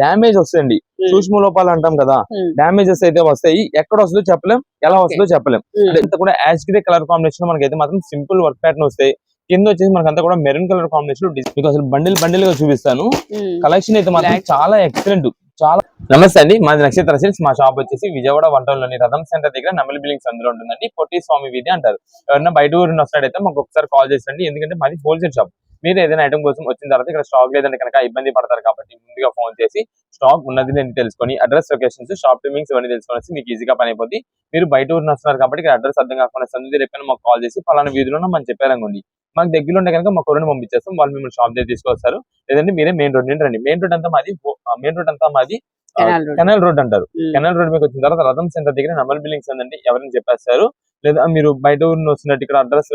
Damage వస్తుంది సూక్ష్మ లోపాలు అంటాం కదా డామేజెస్ అయితే వస్తాయి. ఎక్కడ వస్తుందో చెప్పలేం ఎలా వస్తుందో చెప్పలేం. ఇంత కూడా యాష్ గ్రే కలర్ కాంబినేషన్ మనకి అయితే మాత్రం సింపుల్ వర్క్ ప్యాటర్న్ వస్తాయి. కింద వచ్చేసి మనకి అంతా కూడా మెరూన్ కలర్ కాంబినేషన్ మీకు అసలు బండిల్ బండిల్గా చూపిస్తాను. కలెక్షన్ అయితే మాత్రం. చాలా ఎక్సలెంట్ చాలా నమస్తే అండి మాది నక్షత్ర సిల్స్ మా షాప్ వచ్చేసి విజయవాడ వంటల్లోని రథం సెంటర్ దగ్గర నమలి బిల్డింగ్స్ అందులో ఉంటుందండి. పొట్టి స్వామి వీధి అంటారు. ఎవరైనా బయట ఊరు వస్తాడైతే మాకు ఒకసారి కాల్ చేసండి ఎందుకంటే మాది హోల్సేల్ షాప్ మీరు ఏదైనా ఐటమ్ కోసం వచ్చిన తర్వాత ఇక్కడ స్టాక్ లేదంటే కనుక ఇబ్బంది పడతారు కాబట్టి ముందుగా ఫోన్ చేసి స్టాక్ ఉన్నది నేను తెలుసుకొని అడ్రస్ లొకేషన్స్ షాప్ టైమింగ్స్ ఇవన్నీ తెలుసుకొని మీకు ఈజీగా పని అయిపోద్ది. మీరు బయట ఊరిని వస్తున్నారు కాబట్టి ఇక్కడ అడ్రస్ అర్థం కాకుండా సందు రేపైనా మాకు కాల్ చేసి పలానా వీధిలో మనం చెప్పారనుకోండి మాకు దగ్గరలో ఉంటే కనుక మా కొరని పంపించేస్తాం వాళ్ళు మిమ్మల్ని షాప్ దగ్గర తీసుకొస్తారు. లేదంటే మీరే మెయిన్ రోడ్ నుండి రండి. మెయిన్ రోడ్ అంతా మాది మెయిన్ రోడ్ అంతా మాది. కెనల్ రోడ్ అంటారు. కెనల్ రోడ్ మీకు వచ్చిన తర్వాత రథం సెంటర్ దగ్గర నమల్ బిల్డింగ్స్ ఉందండి ఎవరైనా చెప్పేస్తారు. లేదా మీరు బయట ఊరిని వస్తున్నట్టు ఇక్కడ అడ్రస్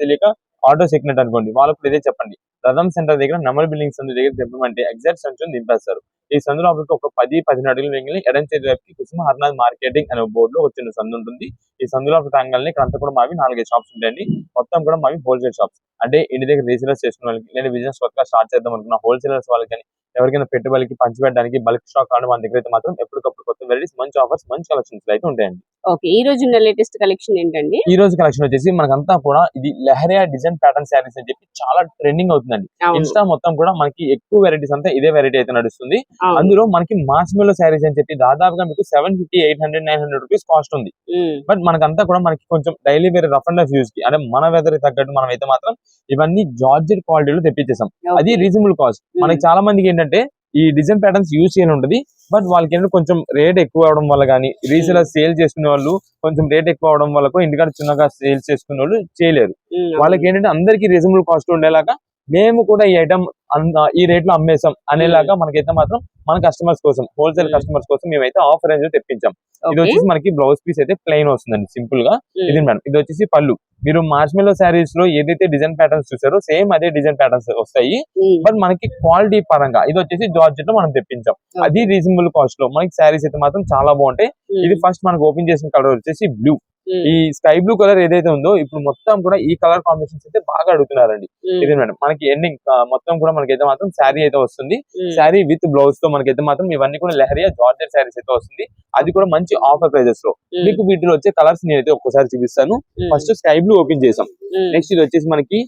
తెలియక ఆటో ఎక్కినట్టు అనుకోండి వాళ్ళకు ఇదే చెప్పండి. రథం సెంటర్ దగ్గర నమల్ బిల్డింగ్స్ సందు దగ్గర దింపమంటే ఎగ్జాక్ట్ సంచుని దింపేస్తారు ఈ సందు లోపలికి ఒక పది పదిహేను అడుగులు వెంగిలి ఎడం చేతి వైపుకి కుసుమ హర్నాథ్ మార్కెటింగ్ అనే బోర్డు లో వచ్చిన సందు ఉంటుంది. ఈ సందు లోపల తాగాలని ఇక్కడ అంతా కూడా మావి నాలుగైదు షాప్స్ ఉంటాయండి. మొత్తం కూడా మావి హోల్సేల్ షాప్స్ అంటే ఇంటి దగ్గర రీసేలర్స్ చేసుకున్న వాళ్ళకి లేదా బిజినెస్ కొత్తగా స్టార్ట్ చేద్దాం అనుకున్న హోల్సేలర్స్ వాళ్ళకి కానీ ఎవరికైనా పెట్టుబడికి పంచిపెట్టడానికి బల్క్ స్టాక్ కావాలి మన దగ్గర అయితే మాత్రం ఎప్పటికప్పుడు కొత్త వెరైటీస్ మంచి ఆఫర్స్ మంచి కలెక్షన్స్ అయితే ఉంటాయండి. ఓకే ఈ రోజు ఉన్న లేటెస్ట్ కలెక్షన్ ఏంటండి? ఈ రోజు కలెక్షన్ వచ్చేసి మనకంతా కూడా ఇది లెహరియా డిజైన్ ప్యాటర్న్ శారీస్ అని చెప్పి చాలా ట్రెండింగ్ అవుతుందండి. ఇన్స్టా మొత్తం కూడా మనకి ఎక్కువ వెరైటీస్ అంతా ఇదే వెరైటీ అయితే నడుస్తుంది. అందులో మనకి మాస్మెలో శారీస్ అని చెప్పి దాదాపుగా మీకు seven fifty eight hundred nine hundred rupees cost ఉంది. బట్ మనకంతా కూడా మనకి కొంచెం daily wear rough and rough యూస్కి అంటే మన వెదర్ తగ్గట్టు మనం అయితే మాత్రం ఇవన్నీ జార్జెట్ క్వాలిటీలో తెప్పించేసాం. అది. రీజనబుల్ కాస్ట్ ఉమ్, మనకి చాలా మందికి ఏంటంటే ఈ డిజైన్ ప్యాటర్న్స్ యూజ్ చేయని ఉంటుంది బట్ వాళ్ళకి ఏంటంటే కొంచెం రేట్ ఎక్కువ అవడం వల్ల కానీ రీసేలర్ సేల్ చేసుకునే వాళ్ళు కొంచెం రేట్ ఎక్కువ అవడం వల్ల ఇంటికాడ చిన్నగా సేల్స్ చేసుకునే వాళ్ళు చేయలేరు. ఉమ్, వాళ్ళకి ఏంటంటే అందరికి రీజనబుల్ కాస్ట్ ఉండేలాగా మేము కూడా ఈ ఐటమ్ ఈ రేట్లో అమ్మేసాం అనేలాగా మనకైతే మాత్రం మన కస్టమర్స్ కోసం హోల్సేల్ Hmm. కస్టమర్స్ కోసం మేమైతే ఆఫర్ రేంజ్ తెప్పించాం. ఇది. వచ్చేసి మనకి బ్లౌజ్ పీస్ అయితే ప్లెయిన్ వస్తుందండి సింపుల్గా. ఉమ్, ఇది మేడం ఇది వచ్చేసి పళ్ళు. మీరు మార్ష్మెలో శారీస్లో ఏదైతే డిజైన్ ప్యాటర్న్స్ చూసారో సేమ్ అదే డిజైన్ ప్యాటర్న్స్ వస్తాయి. బట్ మనకి క్వాలిటీ పరంగా ఇది వచ్చేసి జార్జెట్లో మనం తెప్పించాం. అది రీజనబుల్ కాస్ట్లో మనకి శారీస్ అయితే మాత్రం చాలా బాగుంటాయి. ఇది ఫస్ట్ మనకు ఓపెన్ చేసిన కలర్ వచ్చేసి బ్లూ ఈ స్కై బ్లూ కలర్ ఏదైతే ఉందో ఇప్పుడు మొత్తం కూడా ఈ కలర్ కాంబినేషన్స్ అయితే బాగా అడుగుతున్నారండి. ఉమ్, ఇది మేడం? మనకి ఎండింగ్ మొత్తం కూడా మనకైతే మాత్రం శారీ అయితే వస్తుంది. ఉమ్, శారీ విత్ బ్లౌజ్తో మనకైతే మాత్రం ఇవన్నీ కూడా లెహరియా జార్జెట్ శారీస్ అయితే వస్తుంది. అది కూడా మంచి ఆఫర్ ప్రైజెస్లో. మీకు వీటిలో వచ్చే కలర్స్ నేనైతే ఒక్కసారి చూపిస్తాను. ఫస్ట్ స్కై బ్లూ ఓపెన్ చేసాం. నెక్స్ట్ ఇది వచ్చేసి మనకి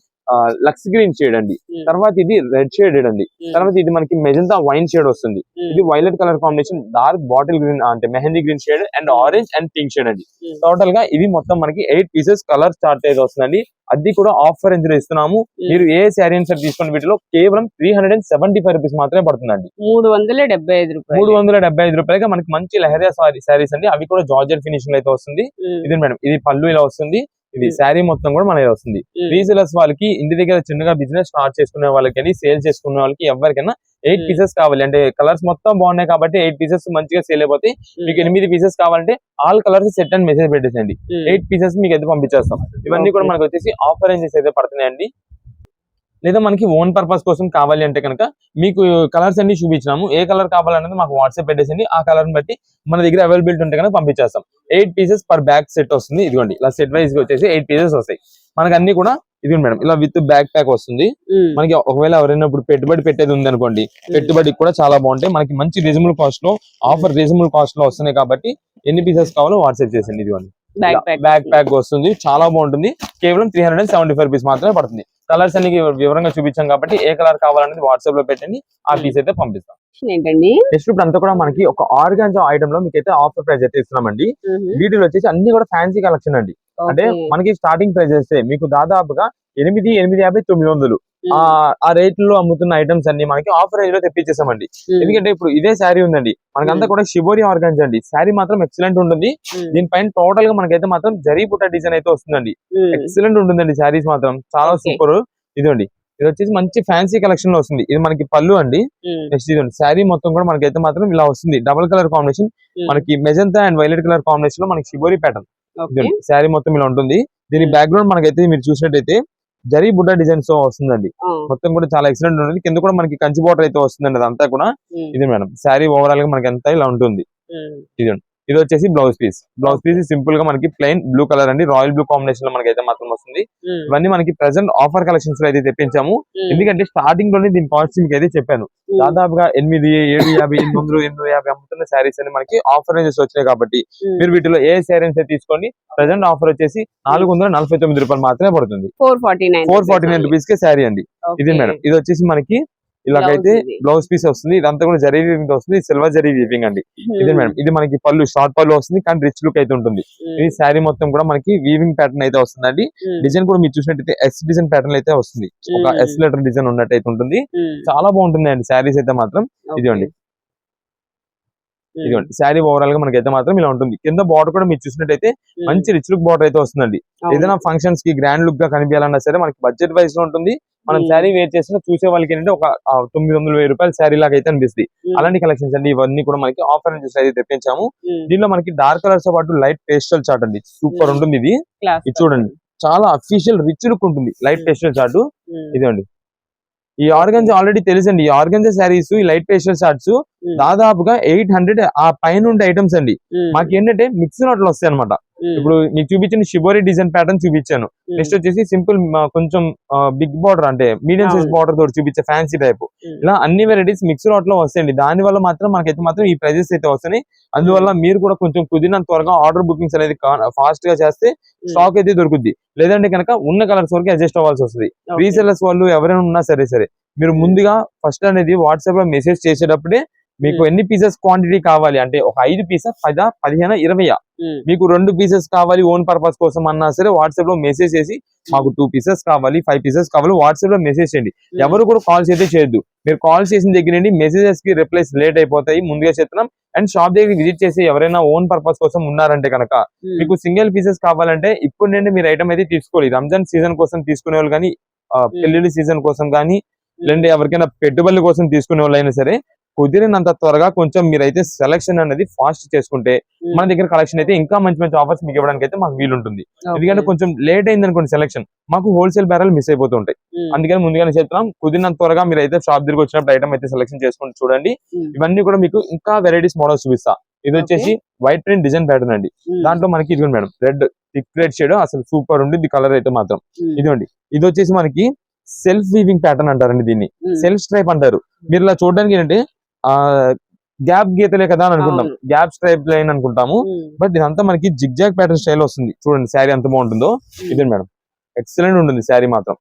లక్స్ గ్రీన్ షేడ్ అండి. తర్వాత ఇది రెడ్ షేడెడ్ అండి. తర్వాత ఇది మనకి మెజంతా వైన్ షేడ్ వస్తుంది. ఇది violet colour combination dark bottle green అంటే mehndi green shade and. Orange and pink shade అండి. టోటల్గా ఇది మొత్తం మనకి ఎయిట్ పీసెస్ కలర్ స్టార్ట్ అయితే వస్తుందండి. అది కూడా ఆఫర్ రేంజ్లో ఇస్తున్నాము మీరు ఏ శారీ సార్ తీసుకున్న వీటిలో కేవలం three hundred and seventy five rupees మాత్రమే పడుతుందండి. మూడు వందల డెబ్బై ఐదు రూపాయలు. మూడు వందల డెబ్బై ఐదు రూపాయలకి మనకి మంచి లెహరియా శారీస్ అండి. అవి కూడా జార్జెట్ ఫినిషింగ్ అయితే వస్తుంది. ఇది మేడం? ఇది పళ్ళు ఇలా వస్తుంది. ఇది. శారీ మొత్తం కూడా మన ఇలా వస్తుంది. రీసేలర్స్ వాళ్ళకి ఇంటి దగ్గర చిన్నగా బిజినెస్ స్టార్ట్ చేసుకునే వాళ్ళకి సేల్ చేసుకునే వాళ్ళకి ఎవరికైనా ఎయిట్. పీసెస్ కావాలి. అంటే కలర్స్ మొత్తం బాగున్నాయి కాబట్టి ఎయిట్ పీసెస్ మంచిగా సేల్ అయిపోతాయి. మీకు ఎనిమిది పీసెస్ కావాలంటే all colours set and message పెట్టేసండి eight pieces మీకు అయితే పంపించేస్తాం. ఇవన్నీ కూడా. మనకి వచ్చేసి ఆఫర్ రేంజెస్ అయితే పడుతున్నాయండి. లేదా మనకి ఓన్ పర్పస్ కోసం కావాలి అంటే కనుక మీకు కలర్స్ అన్ని చూపించినాము. ఏ కలర్ కావాలనేది మాకు వాట్సాప్ పెట్టేసింది ఆ కలర్ బట్టి మన దగ్గర అవైలబిలిటీ ఉంటే కనుక పంపించేస్తాం. Eight pieces per bag set వస్తుంది. ఇదిగోండి ఇలా సెట్ వైజ్ వచ్చేసి ఎయిట్ పీసెస్ వస్తాయి. మనకి అన్ని కూడా ఇది మేడం ఇలా విత్ బ్యాక్ ప్యాక్ వస్తుంది. మనకి ఒకవేళ ఎవరైనా ఇప్పుడు పెట్టుబడి పెట్టేది ఉంది అనుకోండి పెట్టుబడికి కూడా చాలా బాగుంటాయి. మనకి మంచి రీజనబుల్ కాస్ట్లో ఆఫర్ రీజనబుల్ కాస్ట్లో వస్తున్నాయి కాబట్టి ఎన్ని పీసెస్ కావాలో వాట్సాప్ చేసింది ఇదిగోండి. బ్యాక్ ప్యాక్ వస్తుంది. చాలా బాగుంటుంది. కేవలం three hundred seventy five rupees మాత్రమే పడుతుంది. కలర్స్ అన్ని వివరంగా చూపించాం కాబట్టి ఏ కలర్ కావాలనేది వాట్సాప్లో పెట్టండి. ఆ పీస్ అయితే పంపిస్తాం. ఏంటండి? నెక్స్ట్ ఇప్పుడు అంతా కూడా మనకి ఒక ఆర్గాన్జా ఐటమ్లో మీకు అయితే ఆఫర్ ప్రైస్ అయితే ఇస్తున్నామండి. వీటిలో వచ్చేసి అన్ని కూడా ఫ్యాన్సీ కలెక్షన్ అండి. అంటే. మనకి స్టార్టింగ్ ప్రైస్ వస్తే మీకు దాదాపుగా ఎనిమిది ఎనిమిది యాభై తొమ్మిది వందలు. ఆ ఆ రేట్లో అమ్ముతున్న ఐటమ్స్ అన్ని మనకి ఆఫర్ రేంజ్లో తెప్పించేసామండి. ఎందుకంటే ఇప్పుడు ఇదే శారీ ఉందండి. మనకంతా. కూడా షిబోరి ఆర్గాన్స్ అండి. శారీ మాత్రం ఎక్సలెంట్ ఉంటుంది. దీనిపైన టోటల్గా మనకైతే మాత్రం జరీ పుట్ట డిజైన్ అయితే వస్తుందండి. ఎక్సలెంట్ ఉంటుందండి శారీస్ మాత్రం. చాలా. సూపర్ ఇదండి ఇది వచ్చేసి మంచి ఫ్యాన్సీ కలెక్షన్లో వస్తుంది. ఇది మనకి పళ్ళు అండి. నెక్స్ట్ ఇదండి శారీ మొత్తం కూడా మనకైతే మాత్రం ఇలా వస్తుంది. డబుల్ కలర్ కాంబినేషన్ మనకి మెజంతా అండ్ వైలెట్ కలర్ కాంబినేషన్లో మనకి షిబోరి ప్యాటర్న్ శారీ మొత్తం ఇలా ఉంటుంది. దీని. బ్యాక్గ్రౌండ్ మనకైతే మీరు చూసినట్టయితే జరీ బుడ్డ డిజైన్స్తో వస్తుందండి మొత్తం కూడా చాలా ఎక్సలెంట్ ఉంటుంది. కింద కూడా మనకి కంచి బోర్డర్ అయితే వస్తుందండి అదంతా కూడా. ఇది మేడం శారీ ఓవరాల్గా మనకి అంతా ఇలా ఉంటుంది. ఇదండి ఇది వచ్చేసి బ్లౌజ్ పీస్ బ్లౌజ్ పీస్ సింపుల్గా మనకి ప్లెయిన్ బ్లూ కలర్ అండి. రాయల్ బ్లూ కాంబినేషన్లో మనకి అయితే మాత్రం వస్తుంది. ఇవన్నీ మనకి ప్రెసెంట్ ఆఫర్ కలెక్షన్స్లో అయితే తెప్పించాము. ఎందుకంటే స్టార్టింగ్లోనే దీని కాస్ట్ మీకు అయితే చెప్పాను. దాదాపుగా ఎనిమిది ఏడు యాభై ఎనిమిది వందలు ఎనిమిది యాభై అమ్ముతున్న శారీస్ అని మనకి ఆఫర్ రేంజెస్ వచ్చినాయి కాబట్టి. మీరు వీటిలో ఏ శారీస్ తీసుకోండి ప్రెసెంట్ ఆఫర్ వచ్చేసి నాలుగు వందల నలభై తొమ్మిది రూపాయలు మాత్రమే పడుతుంది. Four forty nine four forty nine rupees కే శారీ అండి. ఇది మేడం. ఇది వచ్చేసి మనకి ఇలాగైతే ఇది. బ్లౌజ్ పీస్ వస్తుంది. ఇదంతా కూడా జరీ వీవింగ్ వస్తుంది. సిల్వర్ జరీ వీవింగ్ అండి. ఇది మేడం ఇది మనకి పళ్ళు షార్ట్ పళ్ళు వస్తుంది కానీ రిచ్ లుక్ అయితే ఉంటుంది. ఇది శారీ మొత్తం కూడా మనకి వీవింగ్ ప్యాటర్న్ అయితే వస్తుందండి. డిజైన్ కూడా మీరు చూసినట్టయితే ఎస్ డిజైన్ ప్యాటర్న్ అయితే వస్తుంది. ఒక Hmm. ఎస్ లెటర్ డిజైన్ ఉన్నట్టు అయితే ఉంటుంది చాలా బాగుంటుంది అండి శారీస్ అయితే మాత్రం. ఇదిగోండి. ఇదిగోండి శారీ ఓవరాల్గా మనకి అయితే మాత్రం ఇలా ఉంటుంది. కింద బార్డర్ కూడా మీరు చూసినట్టయితే మంచి రిచ్ లుక్ బార్డర్ అయితే వస్తుందండి. ఏదైనా ఫంక్షన్స్కి గ్రాండ్ లుక్గా కనిపించాలన్నా సరే మనకి బడ్జెట్ వైస్లో ఉంటుంది. మనం Hmm. శారీ వేర్ చేసిన చూసే వాళ్ళకి ఏంటంటే ఒక తొమ్మిది వందల వెయ్యి రూపాయల శారీ లాగా అయితే అనిపిస్తుంది. అలాంటి కలెక్షన్స్ అండి. ఇవన్నీ కూడా మనకి ఆఫర్ నుంచి అయితే తెప్పించాము. దీనిలో మనకి డార్క్ కలర్స్తో పాటు లైట్ పేస్టల్ చార్ట్ అండి. Super Hmm. ఉంటుంది ఇది. ఇది చూడండి. చాలా అఫీషియల్ రిచ్ లుక్ ఉంటుంది. Light Hmm. పేస్టల్ చార్ట్ ఇదండి ఈ ఆర్గన్స్ ఆల్రెడీ తెలుసండి ఈ ఆర్గన్స్ శారీస్ ఈ లైట్ పేస్టల్ చార్ట్స్ దాదాపుగా ఎయిట్ హండ్రెడ్ ఆ పైన ఉండే ఐటమ్స్ అండి. మాకు ఏంటంటే మిక్స్ నోట్లు వస్తాయి అనమాట ఇప్పుడు మీకు చూపించిన షిబోరి డిజైన్ ప్యాటర్న్ చూపించాను. నెక్స్ట్ వచ్చేసి సింపుల్ కొంచెం బిగ్ బార్డర్ అంటే మీడియం సైజ్. బార్డర్ తోటి చూపించే ఫ్యాన్సీ టైప్ ఇలా అన్ని వెరైటీస్ మిక్స్ లాట్లో వస్తాయండి. దాని వల్ల మాత్రం మనకైతే మాత్రం ఈ ప్రైజెస్ అయితే వస్తున్నాయి. అందువల్ల మీరు కూడా కొంచెం కుదిరినంత త్వరగా ఆర్డర్ బుకింగ్స్ అనేది ఫాస్ట్గా చేస్తే స్టాక్ అయితే దొరుకుద్ది. లేదంటే కనుక ఉన్న కలర్స్ వరకు అడ్జస్ట్ అవ్వాల్సి వస్తుంది. రీసెల్లర్స్ వాళ్ళు ఎవరైనా ఉన్నా సరే సరే మీరు ముందుగా ఫస్ట్ అనేది వాట్సాప్లో మెసేజ్ చేసేటప్పుడే మీకు ఎన్ని పీసెస్ క్వాంటిటీ కావాలి? అంటే ఒక ఐదు పీసెస్ పదా పదిహేను ఇరవై మీకు రెండు పీసెస్ కావాలి ఓన్ పర్పస్ కోసం అన్నా సరే వాట్సాప్లో మెసేజ్ చేసి మాకు టూ పీసెస్ కావాలి ఫైవ్ పీసెస్ కావాలి వాట్సాప్లో మెసేజ్ చేయండి. ఎవరు కూడా కాల్స్ అయితే చేయొద్దు. మీరు కాల్ చేసిన దగ్గర నుండి మెసేజెస్కి రిప్లైస్ లేట్ అయిపోతాయి. ముందుగా చెప్తున్నాం. అండ్ షాప్ దగ్గర విజిట్ చేసి ఎవరైనా ఓన్ పర్పస్ కోసం ఉన్నారంటే కనుక మీకు సింగిల్ పీసెస్ కావాలంటే ఇప్పుడు నుండి మీరు ఐటమ్ అయితే తీసుకోవాలి. రంజాన్ సీజన్ కోసం తీసుకునే వాళ్ళు కానీ పెళ్ళిళ్ళ సీజన్ కోసం కానీ లేదంటే ఎవరికైనా పెట్టుబడుల కోసం తీసుకునే వాళ్ళు అయినా సరే కుదిరినంత త్వరగా కొంచెం మీరైతే సెలక్షన్ అనేది ఫాస్ట్ చేసుకుంటే మన దగ్గర కలెక్షన్ అయితే ఇంకా మంచి మంచి ఆఫర్స్ మీకు ఇవ్వడానికి అయితే మాకు వీలుంటుంది. ఎందుకంటే కొంచెం లేట్ అయింది అనుకోండి సెలక్షన్ మాకు హోల్సేల్ బేరాలు మిస్ అయిపోతుంటాయి అందుకని ముందుగానే చెప్తున్నాం కుదిరినంత త్వరగా మీరు అయితే షాప్ దగ్గరికి వచ్చినప్పుడు ఐటమ్ అయితే సెలెక్షన్ చేసుకుని చూడండి. ఇవన్నీ కూడా మీకు ఇంకా వెరైటీస్ మోడల్స్ చూపిస్తా. ఇది వచ్చేసి వైట్ ప్రింట్ డిజైన్ ప్యాటర్న్ అండి. దాంట్లో మనకి ఇదిగోండి madam red thick red shade అసలు సూపర్ ఉంది కలర్ అయితే మాత్రం. ఇదిగోండి ఇది వచ్చేసి మనకి సెల్ఫ్ వీవింగ్ ప్యాటర్న్ అంటారండి దీన్ని. సెల్ఫ్ స్ట్రైప్ అంటారు. మీరు ఇలా చూడడానికి ఏంటంటే ఆ గ్యాప్ గీతలే కదా అని అనుకుంటాం. గ్యాప్ స్ట్రైప్ లైన్ అనుకుంటాము. బట్ ఇదంతా మనకి జిగ్జాగ్ ప్యాటర్న్ స్టైల్ వస్తుంది. చూడండి శారీ ఎంత బాగుంటుందో. ఇదే మేడం? ఎక్సలెంట్ ఉంటుంది శారీ మాత్రం.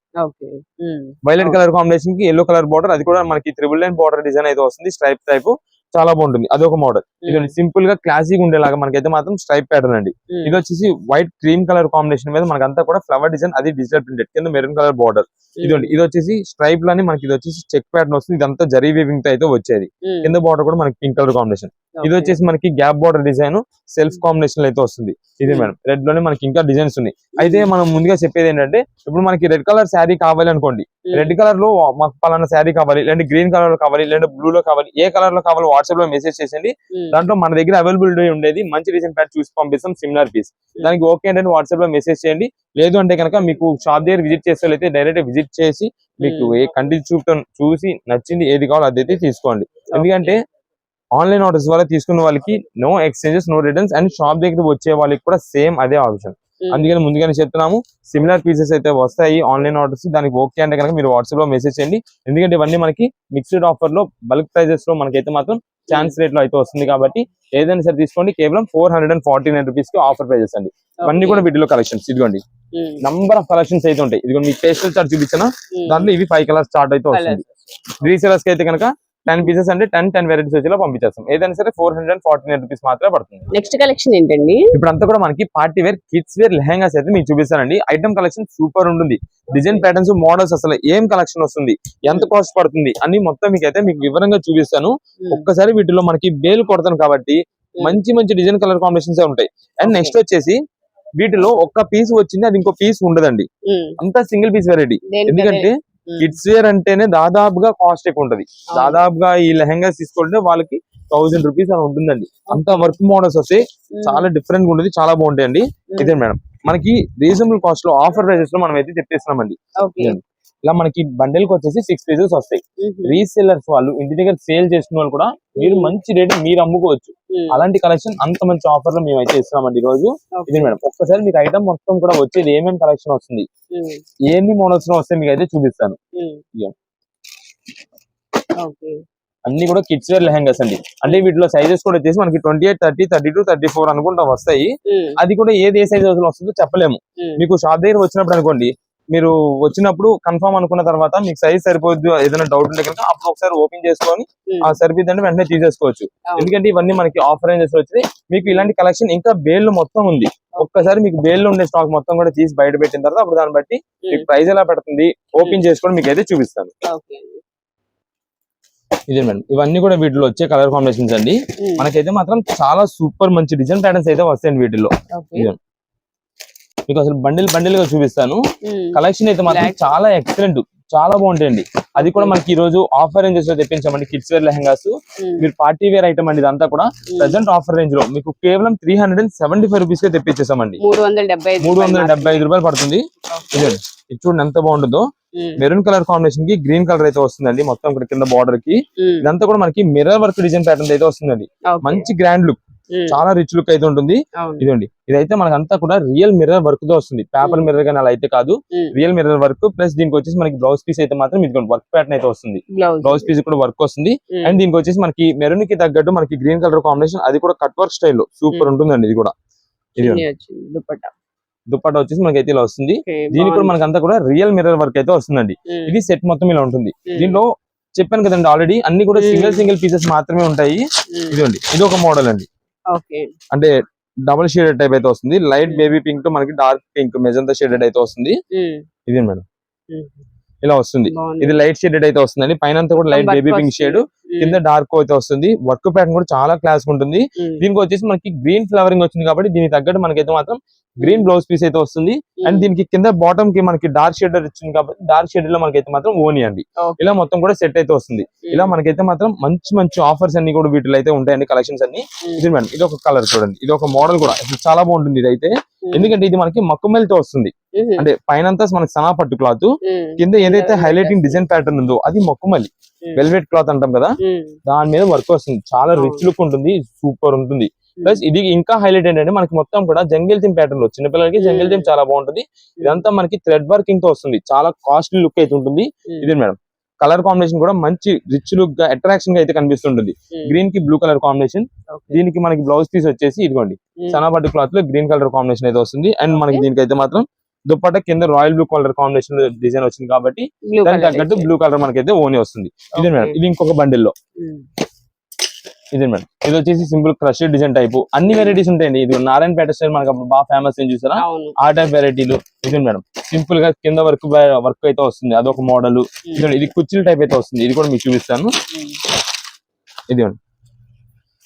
వైలెట్. కలర్ కాంబినేషన్కి ఎల్లో కలర్ బార్డర్ అది కూడా మనకి త్రిబుల్ లైన్ బార్డర్ డిజైన్ అయితే వస్తుంది. స్ట్రైప్ టైప్ చాలా బాగుంటుంది. అదొక మోడల్ ఇది సింపుల్గా క్లాసిక్ ఉండేలాగా మనకైతే మాత్రం స్ట్రైప్ ప్యాటర్న్ అండి. ఇది వచ్చేసి వైట్ క్రీమ్ కలర్ కాంబినేషన్ మీద మనకంతా కూడా ఫ్లవర్ డిజైన్ అది డిజిటల్ ప్రింటెడ్ కింద మెరూన్ కలర్ బార్డర్ ఇదండి ఇది వచ్చేసి స్ట్రైప్లోని మనకి ఇది వచ్చేసి చెక్ ప్యాటర్న్ వస్తుంది. ఇదంతా జరీ వీవింగ్తో అయితే వచ్చేది. కింద బార్డర్ కూడా మనకి పింక్ కలర్ కాంబినేషన్ ఇది వచ్చేసి మనకి gap border design self combination అయితే వస్తుంది. ఇది Hmm. మేడం. రెడ్లోనే మనకి ఇంకా డిజైన్స్ ఉన్నాయి. అయితే మనం ముందుగా చెప్పేది ఏంటంటే ఇప్పుడు మనకి రెడ్ కలర్ శారీ కావాలి అనుకోండి. రెడ్ కలర్లో మాకు పలానా శారీ కావాలి లేదంటే గ్రీన్ కలర్లో కావాలి లేదంటే బ్లూ లో కావాలి ఏ కలర్లో కావాలి వాట్సాప్లో మెసేజ్ చేసేయండి. దాంట్లో మన దగ్గర అవైలబిలిటీ ఉండేది. మంచి డిజైన్ ప్యాట్ చూసి పంపిస్తాం సిమిలర్ పీస్ దానికి ఓకే అంటే వాట్సాప్లో మెసేజ్ చేయండి. లేదు అంటే కనుక మీకు షాప్ దగ్గర విజిట్ చేస్తే డైరెక్ట్ విజిట్ చేసి మీకు ఏ కంటి చూపుతో చూసి నచ్చింది ఏది కావాలో అదైతే తీసుకోండి. ఎందుకంటే ఆన్లైన్ ఆర్డర్స్ వల్ల తీసుకున్న వాళ్ళకి no exchanges no returns and shop దగ్గర వచ్చే వాళ్ళకి కూడా సేమ్ అదే ఆప్షన్ అందుకని ముందుగానే చెప్తున్నాము సిమిలర్ పీసెస్ అయితే వస్తాయి ఆన్లైన్ ఆర్డర్స్ దానికి ఓకే అంటే కనుక మీరు వాట్సాప్లో మెసేజ్ చేయండి. ఎందుకంటే ఇవన్నీ మనకి మిక్స్డ్ ఆఫర్లో బల్క్ ప్రైజెస్లో మనకైతే మాత్రం ఛాన్స్ రేట్లో అయితే వస్తుంది కాబట్టి ఏదైనా సరే తీసుకోండి. కేవలం four hundred and forty nine రూపీస్కి ఆఫర్ ప్రైజెస్ అండి. ఇవన్నీ కూడా వీటిలో కలెక్షన్స్ ఇదిగోండి. నంబర్ ఆఫ్ కలెక్షన్స్ అయితే ఉంటాయి. ఇదిగోండి మీకు పేస్టల్ చార్ట్ చూపించిన? దాంట్లో ఇవి ఫైవ్ కలర్స్ చార్ట్ అయితే వస్తుంది. రీసేలర్స్కి అయితే కనుక టెన్ పీసెస్ అంటే టెన్ టెన్ వెరైటీస్ వచ్చేలా పంపించేస్తాం. ఏదైనా సరే four hundred forty nine rupees మాత్రమే పడుతుంది. నెక్స్ట్ కలెక్షన్ ఏంటండి? ఇప్పుడు అంతా కూడా మనకి party wear kids wear lehengas అయితే మీకు చూపిస్తానండి. ఐటమ్ కలెక్షన్ సూపర్ ఉంటుంది. డిజైన్ ప్యాటర్న్స్ మోడల్స్ అసలు ఏం కలెక్షన్ వస్తుంది? ఎంత కాస్ట్ పడుతుంది? అని మొత్తం మీకు అయితే మీకు వివరంగా చూపిస్తాను. ఒక్కసారి వీటిలో మనకి బేలు కొడతాను కాబట్టి మంచి మంచి డిజైన్ కలర్ కాంబినేషన్స్ ఉంటాయి. అండ్. నెక్స్ట్ వచ్చేసి వీటిలో ఒక్క పీస్ వచ్చింది అది ఇంకో పీస్ ఉండదండి. అంతా సింగిల్ పీస్ వెరైటీ ఎందుకంటే కిడ్స్ వేర్ అంటేనే దాదాపుగా కాస్ట్ ఎక్కువ ఉంటది. దాదాపుగా ఈ లెహంగాస్ తీసుకుంటే వాళ్ళకి థౌసండ్ రూపీస్ అలా ఉంటుందండి. అంత వర్క్ మోడల్స్ వస్తాయి చాలా డిఫరెంట్గా ఉంటుంది చాలా బాగుంటాయండి. ఇదే మేడం. మనకి రీజనబుల్ కాస్ట్లో ఆఫర్ ప్రైజెస్లో మనం అయితే తెప్పిస్తున్నామండి ఇలా మనకి బండిల్కి వచ్చేసి సిక్స్ పీసెస్ వస్తాయి. రీసెల్లర్స్ వాళ్ళు ఇంటి దగ్గర సేల్ చేసుకున్న వాళ్ళు కూడా మీరు మంచి రేట్ మీరు అమ్ముకోవచ్చు. అలాంటి కలెక్షన్ అంత మంచి ఆఫర్లో మేము అయితే ఇస్తున్నామండి ఈ రోజు. ఇది మేడం. ఒక్కసారి మీకు ఐటమ్ మొత్తం కూడా వచ్చేది ఏమేమి కలెక్షన్ వస్తుంది? ఎన్ని మోడల్స్లో వస్తే మీకు అయితే చూపిస్తాను అన్ని కూడా కిడ్స్ వేర్ లెహంగాస్ అండి. అంటే వీటిలో సైజెస్ కూడా వచ్చేసి మనకి twenty eight thirty thirty two thirty four అనుకుంటా వస్తాయి. అది కూడా ఏది ఏ సైజ్ వస్తుందో చెప్పలేము. మీకు షాప్ దగ్గర వచ్చినప్పుడు అనుకోండి మీరు వచ్చినప్పుడు కన్ఫర్మ్ అనుకున్న తర్వాత మీకు సైజ్ సరిపోద్దు ఏదైనా డౌట్ ఉంటే కనుక అప్పుడు ఒకసారి ఓపెన్ చేసుకొని ఉమ్. ఆ సరిపోద్దంటే వెంటనే తీసేసుకోవచ్చు. ఎందుకంటే ఇవన్నీ మనకి ఆఫర్ రేంజెస్ వచ్చి మీకు ఇలాంటి కలెక్షన్ ఇంకా బేల్ మొత్తం ఉంది. ఒక్కసారి మీకు బేల్ ఉండే స్టాక్ మొత్తం కూడా తీసి బయట పెట్టిన తర్వాత అప్పుడు దాన్ని బట్టి మీకు ఉమ్, ప్రైస్ ఎలా పెడుతుంది? ఓపెన్ చేసుకొని మీకు అయితే చూపిస్తాను. ఇదే మేడం. ఇవన్నీ కూడా వీటిలో వచ్చే కలర్ కాంబినేషన్స్ అండి. మనకైతే మాత్రం చాలా సూపర్ మంచి డిజైన్ ప్యాటర్న్స్ అయితే వస్తాయండి వీటిలో. మీకు అసలు బండిల్ బండిల్గా చూపిస్తాను కలెక్షన్ అయితే మాత్రం. చాలా ఎక్సలెంట్ చాలా బాగుంటాయండి. అది కూడా మనకి ఈ రోజు ఆఫర్ రేంజెస్లో తెప్పించామండి కిడ్స్ వేర్ లెహంగాస్. మీరు పార్టీ వేర్ ఐటమ్ అండి ఇదంతా కూడా. ప్రెసెంట్ ఆఫర్ రేంజ్లో మీకు కేవలం three hundred and seventy five rupees కే తెప్పించేసామండి మూడు వందల డెబ్బై ఐదు రూపాయలు పడుతుంది. ఇదండి ఇది చూడండి ఎంత బాగుంటుందో. మెరూన్ కలర్ కాంబినేషన్కి గ్రీన్ కలర్ అయితే వస్తుందండి మొత్తం ఇక్కడ కింద బార్డర్కి. ఇదంతా కూడా మనకి మిర్రర్ వర్క్ డిజైన్ ప్యాటర్న్ అయితే వస్తుందండి. మంచి గ్రాండ్ లుక్ చాలా రిచ్ లుక్ అయితే ఉంటుంది. ఇదండి ఇదైతే మనకంతా కూడా రియల్ మిర్రర్ వర్క్తో వస్తుంది. పేపర్. మిర్రర్ కానీ అలా అయితే కాదు. రియల్ మిర్రర్ వర్క్ ప్లస్ దీనికి వచ్చేసి మనకి బ్లౌజ్ పీస్ అయితే మాత్రం ఇది వర్క్ ప్యాటర్న్ అయితే వస్తుంది. బ్లౌజ్ పీస్ కూడా వర్క్ వస్తుంది. అండ్ దీనికి వచ్చేసి మనకి మెరూన్కి తగ్గట్టు మనకి గ్రీన్ కలర్ కాంబినేషన్ అది కూడా కట్ వర్క్ స్టైల్ సూపర్. ఉంటుందండి ఇది కూడా. ఇది దుపట్టా. దుప్పట్టా వచ్చేసి మనకి అయితే ఇలా వస్తుంది. దీనికి కూడా బాగుంది. మనకి అంతా కూడా రియల్ మిర్రర్ వర్క్ అయితే వస్తుందండి. ఇది సెట్ మొత్తం ఇలా ఉంటుంది. దీనిలో చెప్పాను కదండి ఆల్రెడీ అన్ని కూడా. సింగిల్ సింగిల్ పీసెస్ మాత్రమే ఉంటాయి. ఇదండి ఇది ఒక మోడల్ అండి. అంటే డబుల్ షేడెడ్ టైప్ అయితే వస్తుంది. లైట్. బేబీ పింక్తో మనకి డార్క్ పింక్ మెజంతా షేడెడ్ అయితే వస్తుంది. ఇది మేడం? ఇలా వస్తుంది. ఇది లైట్ షేడెడ్ అయితే వస్తుందండి. పైన కూడా లైట్ బేబీ పింక్. షేడ్. కింద డార్క్ అయితే వస్తుంది. వర్క్ ప్యాటర్న్ కూడా చాలా క్లాస్ ఉంటుంది. ఉమ్, దీనికి వచ్చేసి మనకి గ్రీన్ ఫ్లవరింగ్ వచ్చింది కాబట్టి దీనికి తగ్గట్టు మనకైతే మాత్రం గ్రీన్ బ్లౌజ్ పీస్ అయితే వస్తుంది. అండ్ ఉమ్, దీనికి కింద బాటమ్కి మనకి డార్క్ షేడ్ వచ్చింది కాబట్టి డార్క్ షేడ్లో మనకైతే మాత్రం ఓని అండి. ఇలా మొత్తం కూడా సెట్ అయితే వస్తుంది. ఇలా మనకైతే మాత్రం మంచి మంచి ఆఫర్స్ అన్ని కూడా వీటిలో అయితే ఉంటాయండి కలెక్షన్స్ అన్ని. ఇది మేడం ఇది ఒక కలర్ చూడండి. ఇది ఒక మోడల్ కూడా చాలా బాగుంటుంది ఇది అయితే ఎందుకంటే ఇది మనకి మక్కుమెల్తో వస్తుంది. అంటే పైన మనకి సనా పట్టు క్లాత్ కింద ఏదైతే హైలైటింగ్. డిజైన్ ప్యాటర్న్ ఉందో అది మొక్కుమల్లి వెల్వెట్ క్లాత్ అంటాం కదా దాని మీద వర్క్ వస్తుంది. చాలా. రిచ్ లుక్ ఉంటుంది సూపర్ ఉంటుంది. ప్లస్ ఇది ఇంకా హైలైట్ ఏంటంటే మనకి మొత్తం కూడా జంగిల్ థీమ్ ప్యాటర్న్లో చిన్నపిల్లలకి జంగిల్ థీమ్ చాలా బాగుంటుంది. ఇదంతా మనకి థ్రెడ్ వర్కింగ్తో వస్తుంది. చాలా కాస్ట్లీ లుక్ అయితే ఉంటుంది. ఇది మేడం? కలర్ కాంబినేషన్ కూడా మంచి రిచ్ లుక్గా అట్రాక్షన్గా అయితే కనిపిస్తుంటుంది. గ్రీన్కి బ్లూ కలర్ కాంబినేషన్. దీనికి మనకి బ్లౌజ్ పీస్ వచ్చేసి ఇదిగోండి. ఉమ్, సనాపట్టు క్లాత్లో గ్రీన్ కలర్ కాంబినేషన్ అయితే వస్తుంది. అండ్ మనకి. దీనికైతే మాత్రం దుప్పట్ట కింద royal blue colour combination design వచ్చింది కాబట్టి దానికి తగ్గట్టు. బ్లూ కలర్ మనకైతే ఓని వస్తుంది. ఇది మేడం. ఇది ఇంకొక బండిల్లో ఇది మేడం. ఇది వచ్చేసి సింపుల్ క్రష్ డిజైన్ టైప్. అన్ని వెరైటీస్ ఉంటాయండి. ఇది నారాయణ స్టైల్ మనకి అప్పుడు బాగా ఫేమస్ అని చూసారా? ఆ టైప్ వెరైటీలు ఇది మేడం. సింపుల్గా కింద వర్క్ వర్క్ అయితే వస్తుంది. అదొక మోడల్ ఇది కుర్చీల టైప్ అయితే వస్తుంది. ఇది కూడా మీకు చూపిస్తాను. ఇది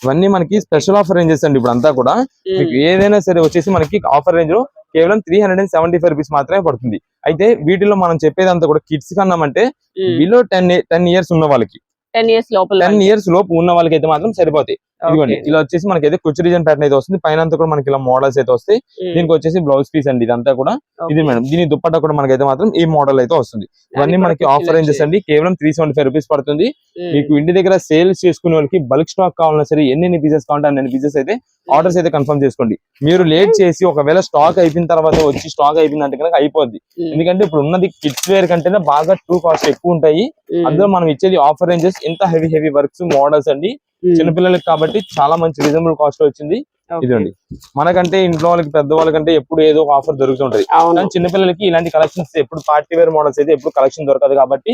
ఇవన్నీ మనకి స్పెషల్ ఆఫర్ రేంజెస్ అండి ఇప్పుడు అంతా కూడా. మీకు ఏదైనా సరే వచ్చేసి మనకి ఆఫర్ రేంజ్లో కేవలం three hundred and seventy five rupees మాత్రమే పడుతుంది. అయితే వీటిలో మనం చెప్పేదంతా కూడా కిడ్స్ కన్నామంటే బిలో టెన్ టెన్ ఇయర్స్ ఉన్న వాళ్ళకి టెన్ ఇయర్స్ లోపల టెన్ ఇయర్స్ లోపు ఉన్న వాళ్ళకి అయితే మాత్రం సరిపోతాయి. ఇదిగోండి. ఇలా వచ్చేసి మనకి అయితే కుచ్చు డిజైన్ ప్యాటర్న్ అయితే వస్తుంది. పైన అంతా కూడా మనకి ఇలా మోడల్స్ అయితే వస్తాయి. దీనికి వచ్చేసి బ్లౌజ్ పీస్ అండి ఇదంతా కూడా. ఇది మేడం దీని దుప్పట్టా కూడా మనకైతే మాత్రం ఈ మోడల్ అయితే వస్తుంది. ఇవన్నీ మనకి ఆఫర్ రేంజెస్. అండి. కేవలం త్రీ సెవెంటీ ఫైవ్ రూపీస్ పడుతుంది మీకు ఇంటి దగ్గర సేల్స్ చేసుకునే వాళ్ళకి బల్క్ స్టాక్ కావాలన్నా సరే ఎన్ని పీసెస్ కావాలంటే అన్ని పీసెస్ అయితే ఆర్డర్స్ అయితే కన్ఫర్మ్ చేసుకోండి. మీరు లేట్ చేసి ఒకవేళ స్టాక్ అయిపోయిన తర్వాత వచ్చి స్టాక్ అయిపోయింది అంటే కనుక అయిపోద్ది. ఎందుకంటే ఇప్పుడు ఉన్నది కిడ్స్ వేర్ కంటేనే బాగా టూ కాస్ట్ ఎక్కువ ఉంటాయి. అందులో మనం ఇచ్చేది ఆఫర్ రేంజెస్ ఎంత హెవీ హెవీ వర్క్స్ మోడల్స్ అండి. చిన్నపిల్లలకి కాబట్టి చాలా మంచి రీజనబుల్ కాస్ట్ వచ్చింది ఓకే. ఇదండి. మనకంటే ఇంట్లో వాళ్ళకి పెద్ద వాళ్ళకంటే ఎప్పుడు ఏదో ఒక ఆఫర్ దొరుకుతుంటది కానీ చిన్నపిల్లలకి ఇలాంటి కలెక్షన్స్ ఎప్పుడు పార్టీ వేర్ మోడల్స్ అయితే ఎప్పుడు కలెక్షన్ దొరకదు కాబట్టి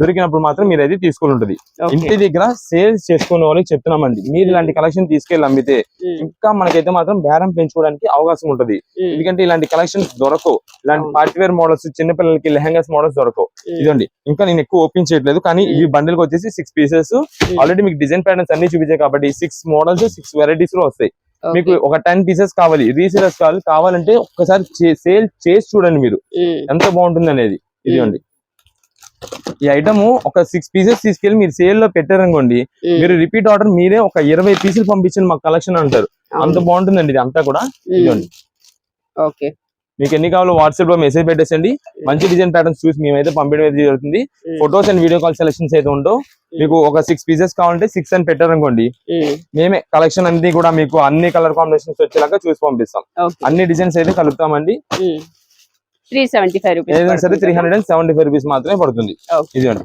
దొరికినప్పుడు మాత్రం మీరు అయితే తీసుకుని ఉంటుంది. ఇంటి దగ్గర సేల్స్ చేసుకునే వాళ్ళకి చెప్తున్నామండి. మీరు ఇలాంటి కలెక్షన్ తీసుకెళ్ళి అమ్మితే ఇంకా మనకైతే మాత్రం బేరం పెంచుకోవడానికి అవకాశం ఉంటది. ఎందుకంటే ఇలాంటి కలెక్షన్స్ దొరకవు. ఇలాంటి. పార్టీ వేర్ మోడల్స్ చిన్నపిల్లలకి లెహంగాస్ మోడల్స్ దొరకవు. ఇదండి. ఇంకా నేను ఎక్కువ ఓపెన్ చేయట్లేదు. కానీ. ఇవి బండిల్కి వచ్చేసి సిక్స్ పీసెస్ ఆల్రెడీ మీకు డిజైన్ ప్యాటర్న్స్ అన్ని చూపించాయి కాబట్టి సిక్స్ మోడల్స్ సిక్స్ వెరైటీస్లో వస్తాయి. మీకు ఒక టెన్ పీసెస్ కావాలి. రీసేలర్స్ కావాలి. కావాలంటే ఒక్కసారి సేల్ చేసి చూడండి మీరు. ఉమ్, ఎంత బాగుంటుంది అనేది. ఇదిగోండి ఈ ఐటమ్ ఒక సిక్స్ పీసెస్ తీసుకెళ్ళి మీరు సేల్లో పెట్టారనుకోండి ఉమ్, మీరు రిపీట్ ఆర్డర్ మీరే ఒక ఇరవై పీసులు పంపించండి మాకు కలెక్షన్ అంటారు. అంత అవును. బాగుంటుందండి ఇది అంతా కూడా. ఇదిగోండి. ఓకే మీకు ఎన్ని కావాలో వాట్సాప్లో మెసేజ్ పెట్టేసండి మంచి డిజైన్ ప్యాటర్న్స్ చూసి మేమైతే పంపించడం అయితే జరుగుతుంది. Photos and video call selections అయితే ఉండవు మీకు ఒక సిక్స్ పీసెస్ కావాలంటే సిక్స్ అని పెట్టారనుకోండి మేమే. కలెక్షన్ అన్ని కూడా మీకు అన్ని కలర్ కాంబినేషన్స్ వచ్చేలాగా చూసి పంపిస్తాం. అన్ని డిజైన్స్ అయితే కలుపుతామండి. త్రీ సెవెంటీ ఫైవ్ సరే three hundred and seventy five rupees మాత్రమే పడుతుంది. Okay. ఇదిగోండి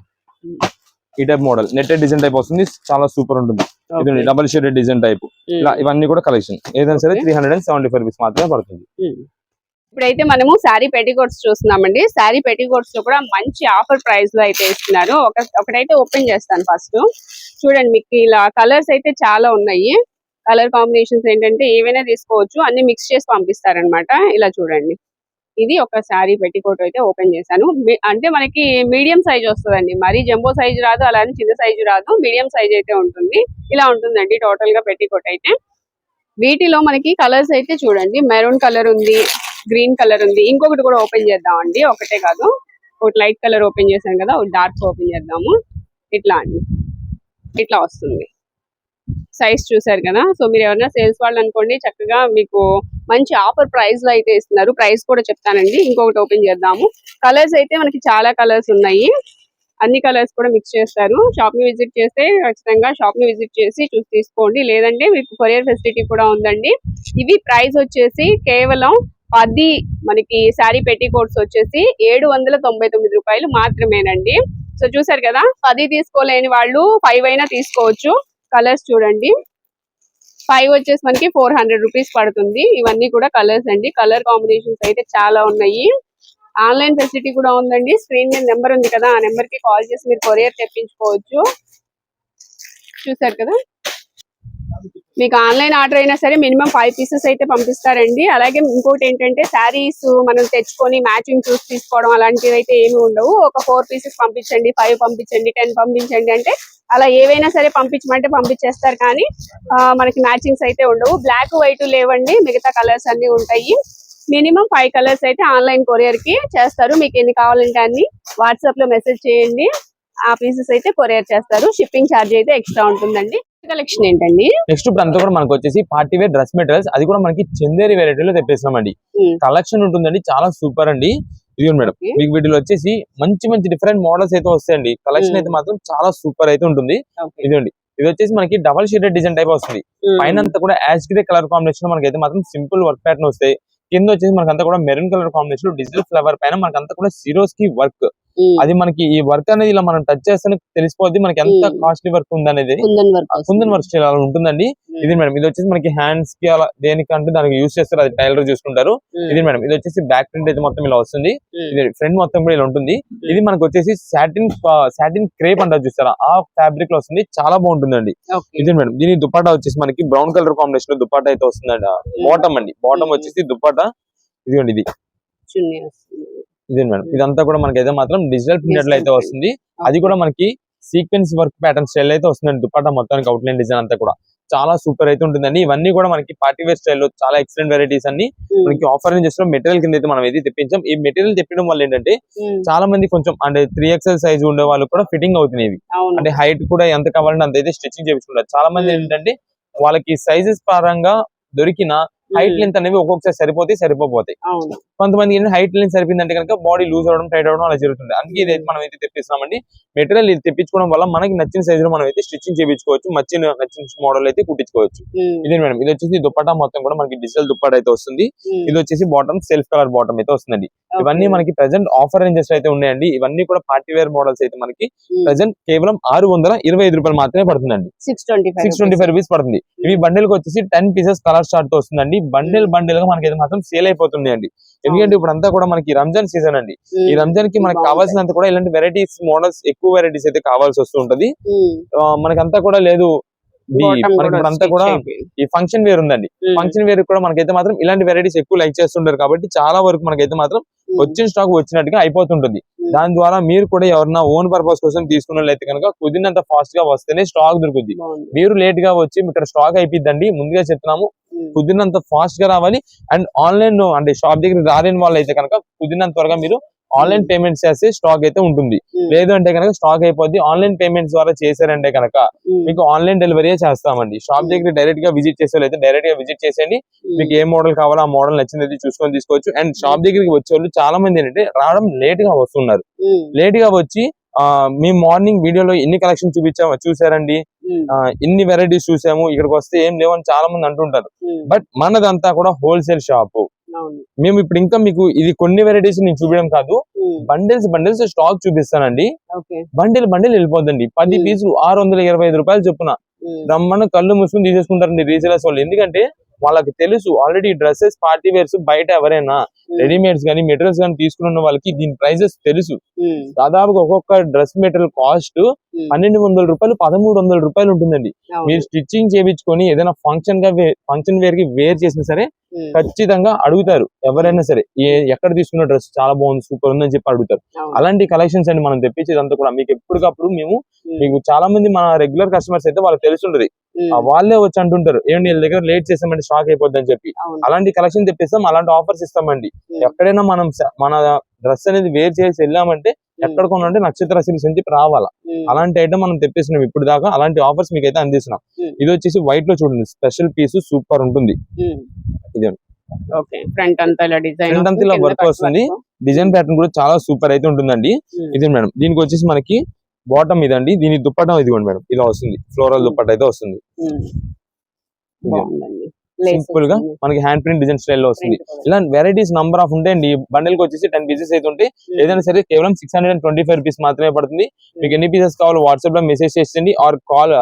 ఈ type model netted design type వస్తుంది. చాలా సూపర్ ఉంటుంది. డబల్ షేడెడ్ డిజైన్ టైప్ ఇలా ఇవన్నీ కూడా కలెక్షన్ ఏదైనా సరే. Three hundred and seventy five rupees మాత్రమే పడుతుంది. ఇప్పుడైతే మనము శారీ పెట్టికోట్స్ చూస్తున్నామండి. శారీ పెట్టికోట్స్లో కూడా మంచి ఆఫర్ ప్రైస్లో అయితే ఇస్తున్నారు. ఒక ఒకటైతే ఓపెన్ చేస్తాను ఫస్ట్. చూడండి మీకు ఇలా కలర్స్ అయితే చాలా ఉన్నాయి. కలర్ కాంబినేషన్స్ ఏంటంటే ఏవైనా తీసుకోవచ్చు. అన్ని మిక్స్ చేసి పంపిస్తారనమాట. ఇలా చూడండి. ఇది ఒక శారీ పెట్టికోట్ అయితే ఓపెన్ చేశాను. అంటే మనకి మీడియం సైజ్ వస్తుందండి. మరీ జంబో సైజ్ రాదు అలానే చిన్న సైజు రాదు. మీడియం సైజ్ అయితే ఉంటుంది. ఇలా ఉంటుందండి టోటల్గా పెట్టికోట్ అయితే. వీటిలో మనకి కలర్స్ అయితే చూడండి. మెరూన్ కలర్ ఉంది. గ్రీన్ కలర్ ఉంది. ఇంకొకటి కూడా ఓపెన్ చేద్దామండి. ఒకటే కాదు. ఒకటి లైట్ కలర్ ఓపెన్ చేశాను కదా ఒకటి డార్క్ ఓపెన్ చేద్దాము. ఇట్లా అండి. ఇట్లా వస్తుంది. సైజ్ చూసారు కదా. సో మీరు ఎవరైనా సేల్స్ వాళ్ళు అనుకోండి చక్కగా మీకు మంచి ఆఫర్ ప్రైస్లో అయితే ఇస్తున్నారు. ప్రైస్ కూడా చెప్తానండి. ఇంకొకటి ఓపెన్ చేద్దాము. కలర్స్ అయితే మనకి చాలా కలర్స్ ఉన్నాయి. అన్ని కలర్స్ కూడా మిక్స్ చేస్తారు. షాప్ని విజిట్ చేస్తే ఖచ్చితంగా షాప్ని విజిట్ చేసి చూసి తీసుకోండి. లేదంటే మీకు కొరియర్ ఫెసిలిటీ కూడా ఉందండి. ఇవి ప్రైస్ వచ్చేసి కేవలం పది మనకి శారీ పెట్టి కోట్స్ వచ్చేసి ఏడు వందల తొంభై తొమ్మిది రూపాయలు మాత్రమేనండి. సో చూసారు కదా పది తీసుకోలేని వాళ్ళు ఫైవ్ అయినా తీసుకోవచ్చు. కలర్స్ చూడండి. ఫైవ్ వచ్చేసి మనకి ఫోర్ హండ్రెడ్ రూపీస్ పడుతుంది. ఇవన్నీ కూడా కలర్స్ అండి. కలర్ కాంబినేషన్స్ అయితే చాలా ఉన్నాయి. ఆన్లైన్ ఫెసిలిటీ కూడా ఉందండి. స్క్రీన్ మీద నెంబర్ ఉంది కదా ఆ నెంబర్కి కాల్ చేసి మీరు కొరియర్ తెప్పించుకోవచ్చు. చూసారు కదా? మీకు ఆన్లైన్ ఆర్డర్ అయినా సరే మినిమం ఫైవ్ పీసెస్ అయితే పంపిస్తారండి. అలాగే ఇంకోటి ఏంటంటే శారీస్ మనం తెచ్చుకొని మ్యాచింగ్ చూసి తీసుకోవడం అలాంటివి అయితే ఏమి ఉండవు. ఒక ఫోర్ పీసెస్ పంపించండి ఫైవ్ పంపించండి టెన్ పంపించండి అంటే అలా ఏవైనా సరే పంపించమంటే పంపించేస్తారు కానీ మనకి మ్యాచింగ్స్ అయితే ఉండవు. బ్లాక్ వైట్ లేవండి. మిగతా కలర్స్ అన్ని ఉంటాయి. మినిమం ఫైవ్ కలర్స్ అయితే ఆన్లైన్ కొరియర్కి చేస్తారు. మీకు ఎన్ని కావాలంటే అన్ని వాట్సాప్లో మెసేజ్ చేయండి. ఆ పీసెస్ అయితే కొరియర్ చేస్తారు. షిప్పింగ్ ఛార్జ్ అయితే ఎక్స్ట్రా ఉంటుందండి. కలెక్షన్ ఏంటండి నెక్స్ట్ ఇప్పుడు అంతా కూడా మనకు వచ్చేసి పార్టీ వేర్ డ్రెస్ మెటీరియల్స్ అది కూడా మనకి చందేరి వెరైటీలో తెప్పిస్తున్నామండి Hmm. కలెక్షన్ ఉంటుందండి చాలా సూపర్ అండి ఇది మేడం. మీకు వీటిలో వచ్చేసి మంచి మంచి డిఫరెంట్ మోడల్స్ అయితే వస్తాయండి కలెక్షన్ Hmm. అయితే మాత్రం చాలా సూపర్ అయితే ఉంటుంది. ఇదండి ఇది వచ్చేసి మనకి డబల్ షేడెడ్ డిజైన్ టైప్ వస్తుంది పైన అంతా కూడా యాష్ గ్రే కలర్ కాంబినేషన్ మనకి అయితే మాత్రం సింపుల్ వర్క్ ప్యాటర్న్ వస్తాయి కింద వచ్చేసి మనకి అంతా కూడా maroon colour combination digital flower పైన మనకి అంతా కూడా సిరోస్కి వర్క్. అది మనకి ఈ వర్క్ అనేది ఇలా మనం టచ్ చేస్తే తెలిసిపోద్ది. మనకి ఎంత. Costly work kundan work kundan work style అలా ఉంటుందండి. ఇది మేడం ఇది వచ్చేసి మనకి హ్యాండ్స్కి అలా దేనికంటే దానికి యూస్ చేస్తారు. అది టైలర్ చూసుకుంటారు. ఇది మేడం ఇది వచ్చేసి బ్యాక్ ప్రింట్ అయితే మొత్తం ఇలా వస్తుంది. ఇది ఫ్రంట్ మొత్తం కూడా ఇలా ఉంటుంది. ఇది మనకు వచ్చేసి సాటిన్ సాటిన్ క్రేప్ అంటారు చూస్తారా ఆ ఫ్యాబ్రిక్లో వస్తుంది. చాలా బాగుంటుందండి. ఇది మేడం దీని దుపాటా వచ్చేసి మనకి బ్రౌన్ కలర్ కాంబినేషన్లో దుపాటా అయితే వస్తుందండి. బాటమ్ అండి. బాటమ్. వచ్చేసి దుపాటా ఇదిగోండి ఇది. ఇది మేడం. ఇదంతా కూడా మనకి అయితే మాత్రం డిజిటల్ ప్రింటెడ్ అయితే వస్తుంది. అది కూడా మనకి సీక్వెన్స్ వర్క్ ప్యాటర్న్ స్టైల్ అయితే వస్తుందండి. దుపాటా మొత్తానికి అవుట్లైన్ డిజైన్ అంతా కూడా. చాలా సూపర్ అయితే ఉంటుందండి. ఇవన్నీ కూడా మనకి పార్టీ వేర్ స్టైల్లో చాలా ఎక్సలెంట్ వెరైటీస్ అన్ని మనకి ఆఫర్ చేసిన మెటీరియల్ కింద అయితే మనం ఇది తెప్పించాం. ఈ మెటీరియల్ తెప్పడం వల్ల ఏంటంటే చాలా మంది కొంచెం అంటే త్రీ ఎక్స్ఎల్ సైజ్ ఉండే వాళ్ళు కూడా ఫిట్టింగ్ అవును. అంటే హైట్ కూడా ఎంత కావాలంటే అంత అయితే స్టిచ్చింగ్ చేయించుకుంటారు. చాలా మంది. ఏంటంటే వాళ్ళకి సైజెస్ పరంగా దొరికిన హైట్ ఉమ్. లెంత్ అనేవి ఒక్కొక్కసారి సరిపోతే సరిపోతాయి కొంతమంది హైట్ లెంత్ సరిపోయిందంటే కనుక బాడీ లూజ్ అవడం టైట్ అవడం అలా జరుగుతుంది. అందుకే ఇది అయితే మనం అయితే తెప్పిస్తున్నామండి. మెటీరియల్ ఇది తెప్పించుకోవడం వల్ల మనకి నచ్చిన సైజు లో మనం అయితే స్టిచ్చింగ్ చేయించుకోవచ్చు నచ్చిన నచ్చిన మోడల్ అయితే కుట్టించుకోవచ్చు. ఉమ్. ఇదే మేడం ఇది వచ్చేసి దుప్పటా మొత్తం కూడా మనకి డిజిటల్ దుప్పటా అయితే వస్తుంది. ఇది వచ్చేసి బాటమ్ సెల్ఫ్ కలర్ బాటమ్ అయితే వస్తుందండి. ఇవన్నీ మనకి ప్రెసెంట్ ఆఫర్ రేంజెస్ అయితే ఉన్నాయండి. ఇవన్నీ కూడా పార్టీ వేర్ మోడల్స్ అయితే మనకి. ప్రెసెంట్ కేవలం ఆరు వందల ఇరవై ఐదు రూపాయలు మాత్రమే పడుతుందండి. Six twenty five six twenty five rupees పడుతుంది. ఇవి బండిల్ వచ్చేసి టెన్ పీసెస్ కలర్ స్టార్ట్తో వస్తుందండి. బండిల్ బండిల్గా మనకి మాత్రం సేల్ అయిపోతుంది అండి ఎందుకంటే ఇప్పుడు అంతా కూడా మనకి రంజాన్ సీజన్ అండి ఈ రంజాన్కి మనకి. కావాల్సినంత కూడా ఇలాంటి వెరైటీస్ మోడల్స్ ఎక్కువ వెరైటీస్ అయితే కావాల్సి వస్తూ ఉంటది మనకంతా కూడా లేదు అంతా కూడా. ఈ ఫంక్షన్ వేర్ ఉందండి. ఫంక్షన్ వేర్ కూడా మనకైతే మాత్రం ఇలాంటి వెరైటీస్ ఎక్కువ లైక్ చేస్తుంటారు కాబట్టి చాలా వరకు మనకైతే మాత్రం. వచ్చిన స్టాక్ వచ్చినట్టుగా అయిపోతుంటుంది. దాని ద్వారా మీరు కూడా ఎవరన్నా ఓన్ పర్పస్ కోసం తీసుకున్నట్లయితే కనుక కుదిరినంత ఫాస్ట్గా వస్తేనే స్టాక్ దొరుకుద్ది బాగుంది. మీరు లేట్గా వచ్చి ఇక్కడ స్టాక్ అయిపోద్దండి ముందుగా చెప్తున్నాము. కుదిరినంత ఫాస్ట్గా రావాలి. అండ్ ఆన్లైన్ అంటే షాప్ దగ్గర రాలేని వాళ్ళు అయితే కనుక కుదిరినంత త్వరగా మీరు ఆన్లైన్ పేమెంట్స్ చేస్తే స్టాక్ అయితే ఉంటుంది. ఉమ్, లేదు అంటే కనుక స్టాక్ అయిపోద్ది. ఆన్లైన్ పేమెంట్స్ ద్వారా చేశారంటే కనుక ఉమ్, మీకు ఆన్లైన్ డెలివరీ చేస్తామండి. షాప్ దగ్గర డైరెక్ట్గా విజిట్ చేసే అయితే డైరెక్ట్గా విజిట్ చేసేయండి. ఉమ్, మీకు ఏ మోడల్ కావాలో ఆ మోడల్ నచ్చింది అయితే చూసుకొని తీసుకోవచ్చు. అండ్ షాప్ దగ్గరికి వచ్చే వాళ్ళు చాలా మంది ఏంటంటే రావడం లేట్గా వస్తున్నారు. లేట్గా వచ్చి ఆ మీ మార్నింగ్ వీడియోలో ఎన్ని కలెక్షన్ చూపించాము చూసారండి? ఇన్ని వెరైటీస్ చూసాము ఇక్కడికి వస్తే ఏం లేవని చాలా మంది అంటుంటారు. బట్ మనదంతా కూడా హోల్సేల్ షాప్. మేము ఇప్పుడు ఇంకా మీకు ఇది కొన్ని వెరైటీస్ నేను చూపించడం కాదు. బండిల్స్ బండిల్స్ స్టాక్ చూపిస్తానండి. బండిల్ బండిల్ వెళ్ళిపోద్దండి. పది. పీసులు ఆరు వందల ఇరవై ఐదు రూపాయలు చొప్పున. రమ్మను కళ్ళు మూసుకుని తీసేసుకుంటారండి రీసేలర్స్ వాళ్ళు. ఎందుకంటే వాళ్ళకి తెలుసు. ఆల్రెడీ డ్రెస్సెస్ పార్టీ వేర్స్ బయట ఎవరైనా రెడీమేడ్స్ కానీ మెటీరియల్స్ కానీ తీసుకున్న వాళ్ళకి దీని ప్రైజెస్ తెలుసు. ఉమ్, దాదాపుగా ఒక్కొక్క డ్రెస్ మెటీరియల్ కాస్ట్ పన్నెండు వందల రూపాయలు పదమూడు వందల రూపాయలు ఉంటుందండి. మీరు స్టిచ్చింగ్ చేయించుకొని ఏదైనా ఫంక్షన్గా ఫంక్షన్ వేర్కి వేర్ చేసినా సరే ఉమ్, ఖచ్చితంగా అడుగుతారు. ఎవరైనా సరే ఏ ఎక్కడ తీసుకున్న డ్రెస్ చాలా బాగుంది సూపర్ ఉందని చెప్పి అడుగుతారు. అలాంటి కలెక్షన్స్ అండి మనం తెప్పించేదంతా కూడా. మీకు ఎప్పటికప్పుడు మేము ఉమ్, మీకు చాలా మంది మన రెగ్యులర్ కస్టమర్స్ అయితే వాళ్ళకి తెలుసుంటది. వాళ్ళే వచ్చి అంటుంటారు ఏంటి వీళ్ళ దగ్గర లేట్ చేసామంటే స్టాక్ అయిపోద్ది అని చెప్పి అలాంటి కలెక్షన్ తెప్పిస్తాం అలాంటి ఆఫర్స్ ఇస్తామండి. ఎక్కడైనా మనం మన డ్రెస్ అనేది వేర్ చేసి వెళ్ళామంటే ఎక్కడ కొనంటే నక్షత్ర సిరీస్ అని చెప్పి రావాలా అలాంటి ఐటమ్ మనం తెప్పిస్తున్నాం ఇప్పుడు దాకా అలాంటి ఆఫర్స్ మీకు అయితే అందిస్తున్నాం. ఇది వచ్చేసి వైట్లో చూడండి స్పెషల్ పీస్ సూపర్ ఉంటుంది. ఫ్రంట్ అంతా ఇలా డిజైన్ Front అంతా ఇలా work వస్తుంది. డిజైన్ ప్యాటర్న్ కూడా చాలా సూపర్ అయితే ఉంటుందండి. ఇది మేడం దీనికి వచ్చేసి మనకి బాటమ్ ఇదండి. దీని దుప్పటం ఇదిగోండి మేడం. ఇలా వస్తుంది. ఫ్లోరల్. దుప్పట అయితే వస్తుంది. సింపుల్గా మనకి హ్యాండ్ ప్రింట్ డిజైన్ స్టైల్లో వస్తుంది. ఇలా వెరైటీస్ నంబర్ ఆఫ్ ఉంటాయండి బండిల్కి వచ్చేసి టెన్ పీసెస్ అయితే ఉంటాయి. ఏదైనా సరే కేవలం six hundred and twenty five rupees మాత్రమే పడుతుంది. మీకు ఎన్ని పీసెస్ కావాలో వాట్సాప్లో మెసేజ్ చేసేయండి. ఆర్ కాల్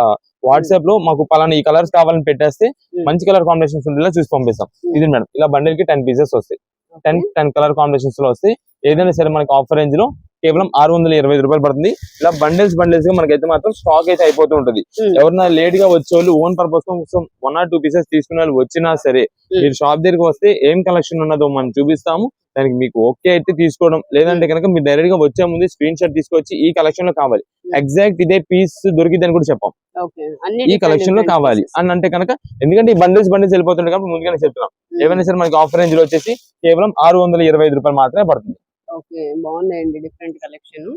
వాట్సాప్లో మాకు పలానా ఈ కలర్స్ కావాలని పెట్టేస్తే మంచి కలర్ కాంబినేషన్స్ ఉండేలా చూసి పంపిస్తాం. ఇది మేడం. ఇలా బండిల్కి టెన్ పీసెస్ వస్తాయి టెన్ టెన్ కలర్ కాంబినేషన్స్లో వస్తాయి. ఏదైనా సరే మనకి ఆఫర్ రేంజ్లో కేవలం ఆరు వందల ఇరవై ఐదు రూపాయలు పడుతుంది. ఇలా బండిల్స్ బండిల్స్గా మనకైతే మాత్రం స్టాక్ అయితే అయిపోతూ ఉంటుంది. ఎవరైనా లేట్గా వచ్చే వాళ్ళు ఓన్ పర్పస్ కోసం వన్ ఆర్ టూ పీసెస్ తీసుకునే వాళ్ళు వచ్చినా సరే. మీరు షాప్ దగ్గరికి వస్తే ఏం కలెక్షన్ ఉన్నదో మనం చూపిస్తాము. దానికి మీకు ఓకే అయితే తీసుకోవడం లేదంటే కనుక మీరు డైరెక్ట్గా వచ్చే ముందు స్క్రీన్ షాట్ తీసుకొచ్చి ఈ కలెక్షన్లో కావాలి. ఎగ్జాక్ట్ ఇదే పీస్ దొరికిందని కూడా చెప్పాం. ఈ కలెక్షన్లో కావాలి. అని అంటే కనుక ఎందుకంటే ఈ బండిల్స్ బండిల్స్ వెళ్ళిపోతుండే కాబట్టి ముందుగానే చెప్తున్నాం. ఏమైనా సరే మనకి ఆఫర్ రేంజ్లో వచ్చేసి కేవలం ఆరు వందల ఇరవై ఐదు రూపాయలు మాత్రమే పడుతుంది. ఓకే బాగున్నాయండి డిఫరెంట్ కలెక్షన్.